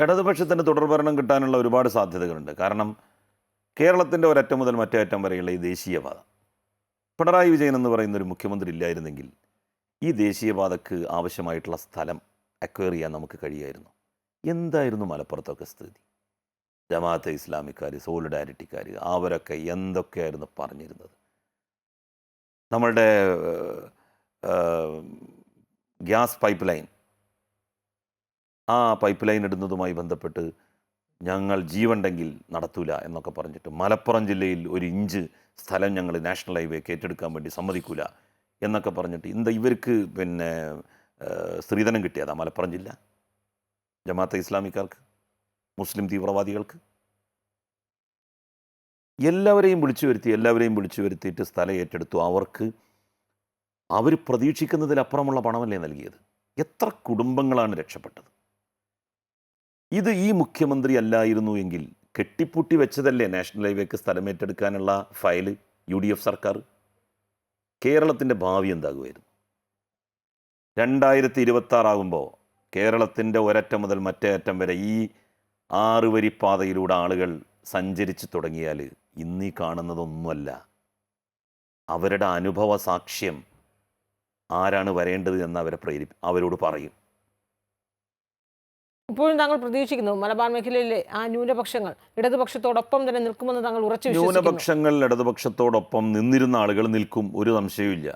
ഇടതുപക്ഷത്തിന് തുടർഭരണം കിട്ടാനുള്ള ഒരുപാട് സാധ്യതകളുണ്ട്. കാരണം കേരളത്തിന്റെ ഒരറ്റം മുതൽ മറ്റേ അറ്റം വരെയുള്ള ഈ ദേശീയപാത. പിണറായി വിജയൻ എന്ന് പറയുന്ന ഒരു മുഖ്യമന്ത്രി ഇല്ലായിരുന്നെങ്കിൽ ഈ ദേശീയപാതക്ക് ആവശ്യമായിട്ടുള്ള സ്ഥലം അക്വയർ ചെയ്യാൻ നമുക്ക് കഴിയുമായിരുന്നു എന്തായിരുന്നു മലപ്പുറത്തൊക്കെ സ്ഥിതി? ജമാഅത്തെ ഇസ്ലാമിക്കാർ സോളിഡാരിറ്റിക്കാർ അവരൊക്കെ എന്തൊക്കെയായിരുന്നു പറഞ്ഞിരുന്നത്? നമ്മളുടെ ഗ്യാസ് പൈപ്പ് ലൈൻ ആ പൈപ്പ് ലൈൻ ഇടുന്നതുമായി ബന്ധപ്പെട്ട് ഞങ്ങൾ ജീവണ്ടെങ്കിൽ നടത്തൂല എന്നൊക്കെ പറഞ്ഞിട്ട് മലപ്പുറം ജില്ലയിൽ ഒരു ഇഞ്ച് സ്ഥലം ഞങ്ങൾ നാഷണൽ ഹൈവേ ഏറ്റെടുക്കാൻ വേണ്ടി സമ്മതിക്കൂല എന്നൊക്കെ പറഞ്ഞിട്ട് ഇന്ന് ഇവർക്ക് പിന്നെ സ്ത്രീധനം കിട്ടിയതാ മലപ്പുറം ജില്ല? ജമാഅത്തെ ഇസ്ലാമിക്കാർക്ക്? മുസ്ലിം തീവ്രവാദികൾക്ക്? എല്ലാവരെയും വിളിച്ചു വരുത്തി എല്ലാവരെയും വിളിച്ചു വരുത്തിയിട്ട് സ്ഥലം ഏറ്റെടുത്തു. അവർക്ക് അവർ പ്രതീക്ഷിക്കുന്നതിലപ്പുറമുള്ള പണമല്ലേ നൽകിയത്? എത്ര കുടുംബങ്ങളാണ് രക്ഷപ്പെട്ടത്? ഇത് ഈ മുഖ്യമന്ത്രി അല്ലായിരുന്നു എങ്കിൽ കെട്ടിപ്പൂട്ടി വെച്ചതല്ലേ നാഷണൽ ഹൈവേക്ക് സ്ഥലം ഏറ്റെടുക്കാനുള്ള ഫയൽ യു ഡി എഫ് സർക്കാർ? കേരളത്തിന്റെ ഭാവി എന്താകുമായിരുന്നു? രണ്ടായിരത്തി ഇരുപത്തി ആറാകുമ്പോൾ കേരളത്തിന്റെ ഒരറ്റം മുതൽ മറ്റേ അറ്റം വരെ ഈ ആറ് വരി പാതയിലൂടെ ആളുകൾ സഞ്ചരിച്ച് തുടങ്ങിയാൽ ഇന്നീ കാണുന്നതൊന്നുമല്ല. അവരുടെ അനുഭവ സാക്ഷ്യം ആരാണ് വരേണ്ടത് എന്ന് അവരെ പ്രേരി അവരോട് പറയും. ഇപ്പോഴും താങ്കൾ പ്രതീക്ഷിക്കുന്നു മലബാർ മേഖലയിലെ ആ ന്യൂനപക്ഷങ്ങൾ ഇടതുപക്ഷത്തോടൊപ്പം തന്നെ നിൽക്കുമെന്ന് താങ്കൾ ഉറച്ചു ന്യൂനപക്ഷങ്ങൾ ഇടതുപക്ഷത്തോടൊപ്പം നിന്നിരുന്ന ആളുകൾ നിൽക്കും ഒരു സംശയവുമില്ല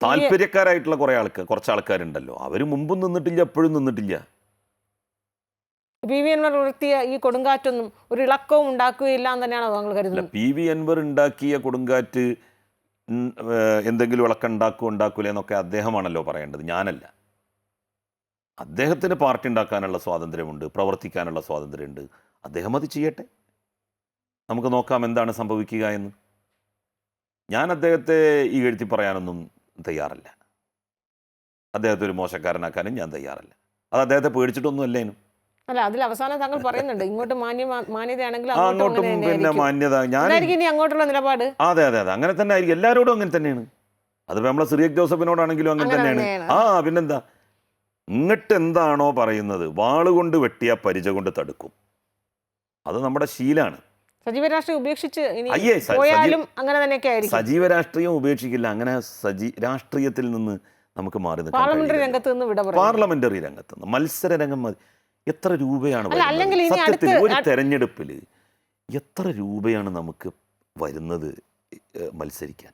താല്പര്യക്കാരായിട്ടുള്ള കുറേ ആൾക്കാർ കുറച്ച് ആൾക്കാരുണ്ടല്ലോ. അവർ മുമ്പും നിന്നിട്ടില്ല എപ്പോഴും നിന്നിട്ടില്ല. പി വി എൻവർ ഉയർത്തിയ ഈ കൊടുങ്കാറ്റൊന്നും ഒരു ഇളക്കവും ഉണ്ടാക്കുകയില്ല എന്ന് തന്നെയാണ് താങ്കൾ കരുതുന്നത്? പി വി അൻവർ ഉണ്ടാക്കിയ കൊടുങ്കാറ്റ് എന്തെങ്കിലും ഇളക്കം ഉണ്ടാക്കുക ഉണ്ടാക്കൂലെന്നൊക്കെ അദ്ദേഹമാണല്ലോ പറയേണ്ടത്. ഞാനല്ല. അദ്ദേഹത്തിന് പാർട്ടി ഉണ്ടാക്കാനുള്ള സ്വാതന്ത്ര്യമുണ്ട് പ്രവർത്തിക്കാനുള്ള സ്വാതന്ത്ര്യമുണ്ട്. അദ്ദേഹം അത് ചെയ്യട്ടെ. നമുക്ക് നോക്കാം എന്താണ് സംഭവിക്കുക എന്ന്. ഞാൻ അദ്ദേഹത്തെ ഈ എഴുത്തി പറയാനൊന്നും തയ്യാറല്ല. അദ്ദേഹത്തെ ഒരു മോശക്കാരനാക്കാനും ഞാൻ തയ്യാറല്ല. അത് അദ്ദേഹത്തെ പേടിച്ചിട്ടൊന്നും അല്ലേനും അല്ല അതിൽ അവസാനം താങ്കൾ പറയുന്നുണ്ട് ഇങ്ങോട്ട് മാന്യ മാന്യതയാണെങ്കിൽ അങ്ങോട്ടും പിന്നെ മാന്യത ഞാൻ ഇനി അങ്ങോട്ടുള്ള നിലപാട്. അതെ അതെ അതെ. അങ്ങനെ തന്നെ ആയിരിക്കും. എല്ലാവരോടും അങ്ങനെ തന്നെയാണ്. അതിപ്പോൾ നമ്മളെ സിറിയക് ജോസഫിനോടാണെങ്കിലും അങ്ങനെ തന്നെയാണ്. ആ പിന്നെന്താ? ഇങ്ങട്ട് എന്താണോ പറയുന്നത് വാളുകൊണ്ട് വെട്ടിയ പരിച കൊണ്ട് തടുക്കും. അത് നമ്മുടെ ശീലാണ്. സജീവ രാഷ്ട്രീയം ഉപേക്ഷിച്ച് അയ്യേ പോയാലും അങ്ങനെ തന്നെയൊക്കെ ആയിരിക്കും. സജീവ രാഷ്ട്രീയം ഉപേക്ഷിക്കില്ല അങ്ങനെ സജീ രാഷ്ട്രീയത്തിൽ നിന്ന് നമുക്ക് മാറി പാർലമെന്ററി. രംഗത്ത് നിന്ന് വിട പാർലമെന്ററി രംഗത്ത് നിന്ന് മത്സര രംഗം മതി. എത്ര രൂപയാണ് സത്യത്തിൽ ഒരു തെരഞ്ഞെടുപ്പിൽ എത്ര രൂപയാണ് നമുക്ക് വരുന്നത് മത്സരിക്കാൻ?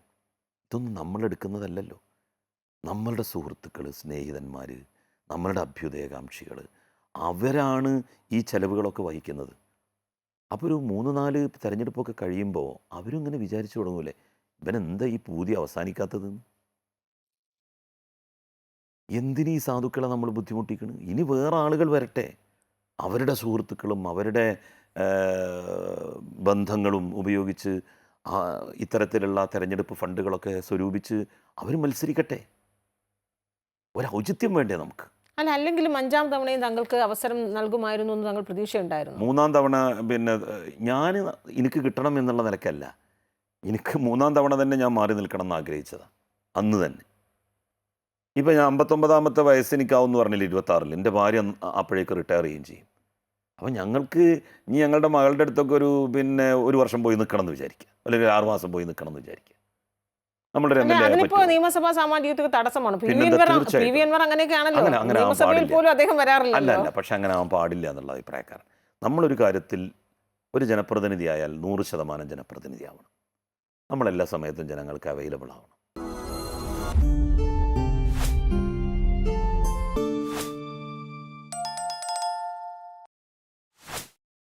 ഇതൊന്നും നമ്മൾ എടുക്കുന്നതല്ലല്ലോ. നമ്മളുടെ സുഹൃത്തുക്കൾ സ്നേഹിതന്മാർ നമ്മളുടെ അഭ്യുദയകാംക്ഷികൾ അവരാണ് ഈ ചെലവുകളൊക്കെ വഹിക്കുന്നത്. അപ്പോൾ ഒരു മൂന്ന് നാല് തിരഞ്ഞെടുപ്പൊക്കെ കഴിയുമ്പോൾ അവരും ഇങ്ങനെ വിചാരിച്ചു തുടങ്ങൂലേ ഇവനെന്താ ഈ പൂതി അവസാനിക്കാത്തതെന്ന് ഈ സാധുക്കളെ നമ്മൾ ബുദ്ധിമുട്ടിക്കണം? ഇനി വേറെ ആളുകൾ വരട്ടെ. അവരുടെ സുഹൃത്തുക്കളും അവരുടെ ബന്ധങ്ങളും ഉപയോഗിച്ച് ഇത്തരത്തിലുള്ള തിരഞ്ഞെടുപ്പ് ഫണ്ടുകളൊക്കെ സ്വരൂപിച്ച് അവർ മത്സരിക്കട്ടെ. ഒരു ഔചിത്യം വേണ്ടേ നമുക്ക്? അല്ല അല്ലെങ്കിലും അഞ്ചാം തവണയും താങ്കൾക്ക് അവസരം നൽകുമായിരുന്നു എന്ന് താങ്കൾ പ്രതീക്ഷയുണ്ടായിരുന്നു. മൂന്നാം തവണ പിന്നെ ഞാൻ എനിക്ക് കിട്ടണം എന്നുള്ള നിലക്കല്ല. എനിക്ക് മൂന്നാം തവണ തന്നെ ഞാൻ മാറി നിൽക്കണം എന്ന് ആഗ്രഹിച്ചതാണ് അന്ന് തന്നെ. ഇപ്പം ഞാൻ അമ്പത്തൊമ്പതാമത്തെ വയസ്സ് എനിക്കാവുമെന്ന് പറഞ്ഞില്ല ഇരുപത്താറിൽ എന്റെ ഭാര്യ അപ്പോഴേക്ക് റിട്ടയർ ചെയ്യുകയും ചെയ്യും. അപ്പം ഞങ്ങൾക്ക് ഇനി ഞങ്ങളുടെ മകളുടെ അടുത്തൊക്കെ ഒരു പിന്നെ ഒരു വർഷം പോയി നിൽക്കണം എന്ന് വിചാരിക്കുക. അല്ലെങ്കിൽ ആറുമാസം ആറ് മാസം പോയി നിൽക്കണം എന്ന് വിചാരിക്കുക. നമ്മുടെ അതിനിപ്പോ നിയമസഭാ സാമാജികത്വ തടസ്സമാണ്. പി വി എൻവർ അങ്ങനെയൊക്കെയാണല്ലോ. അങ്ങനെ- അങ്ങനെ നിയമസഭയിൽ. പോലും അദ്ദേഹം അല്ല അല്ല പക്ഷെ അങ്ങനെ ആവാൻ പാടില്ല എന്നുള്ള അഭിപ്രായക്കാരൻ. നമ്മളൊരു കാര്യത്തിൽ ഒരു ജനപ്രതിനിധി ആയാൽ നൂറ് ശതമാനം ജനപ്രതിനിധിയാവണം. നമ്മളെല്ലാ സമയത്തും ജനങ്ങൾക്ക് അവൈലബിൾ ആവണം.